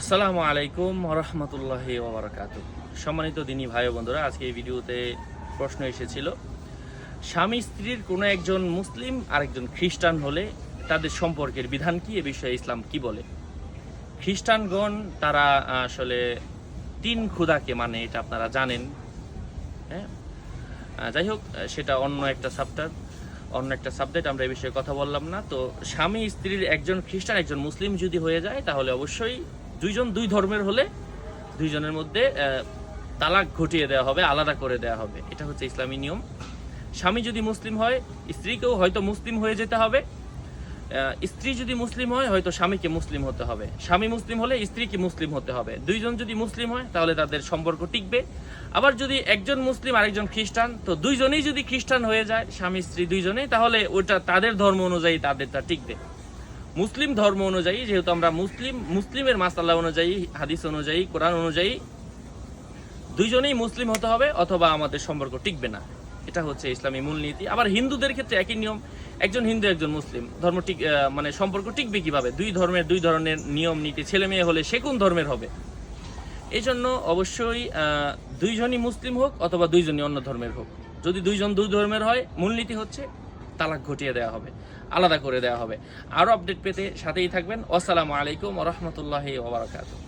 আসসালামু আলাইকুম রহমতুল্লাহ ওবরাকাত। সম্মানিত দিনী ভাই বন্ধুরা, আজকে এই ভিডিওতে প্রশ্ন এসেছিল, স্বামী স্ত্রীর কোনো একজন মুসলিম আরেকজন খ্রিস্টান হলে তাদের সম্পর্কের বিধান কি? এ বিষয়ে ইসলাম কি বলে? খ্রিস্টানগণ তারা আসলে তিন ক্ষুদাকে মানে এটা আপনারা জানেন। হ্যাঁ? যাই হোক, সেটা অন্য একটা সাবটার অন্য একটা সাবজেক্ট, আমরা এই বিষয়ে কথা বললাম না। তো স্বামী স্ত্রীর একজন খ্রিস্টান, একজন মুসলিম যদি হয়ে যায়, তাহলে অবশ্যই দুইজন দুই ধর্মের হলে দুইজনের মধ্যে তালাক ঘটিয়ে দেওয়া হবে, আলাদা করে দেওয়া হবে। এটা হচ্ছে ইসলামী নিয়ম। স্বামী যদি মুসলিম হয়, স্ত্রীকেও হয়তো মুসলিম হয়ে যেতে হবে। স্ত্রী যদি মুসলিম হয়, হয়তো স্বামীকে মুসলিম হতে হবে। স্বামী মুসলিম হলে স্ত্রীকে মুসলিম হতে হবে। দুইজন যদি মুসলিম হয়, তাহলে তাদের সম্পর্ক টিকবে। আবার যদি একজন মুসলিম, আরেকজন খ্রিস্টান, তো দুইজনেই যদি খ্রিস্টান হয়ে যায়, স্বামী, স্ত্রী দুইজনেই, তাহলে ওটা তাদের ধর্ম অনুযায়ী তাদেরটা টিকবে। মুসলিম ধর্ম অনুযায়ী, যেহেতু আমরা মুসলিম, মুসলিমের মাসাল্লাহ অনুযায়ী, হাদিস অনুযায়ী, কোরআন অনুযায়ী, দুইজনেই মুসলিম হতে হবে অথবা আমাদের সম্পর্ক টিকবে না। এটা হচ্ছে ইসলামী মূলনীতি আবার হিন্দুদের ক্ষেত্রে একই নিয়ম, একজন হিন্দু, একজন মুসলিম। ধর্ম টিক মানে সম্পর্ক টিকবে কীভাবে? দুই ধর্মের, দুই ধরনের নিয়ম নীতি। ছেলে মেয়ে হলে সে কোন ধর্মের হবে? এই জন্য অবশ্যই দুইজনই মুসলিম হোক অথবা দুইজনই অন্য ধর্মের হোক। যদি দুইজন দুই ধর্মের হয় মূলনীতি হচ্ছে তালাক ঘটিয়ে দেওয়া হবে। আলাদা করে দেওয়া হবে। আরও আপডেট পেতে সাথেই থাকবেন। আসসালামু আলাইকুম রহমতুল্লাহ ওবরাকাতু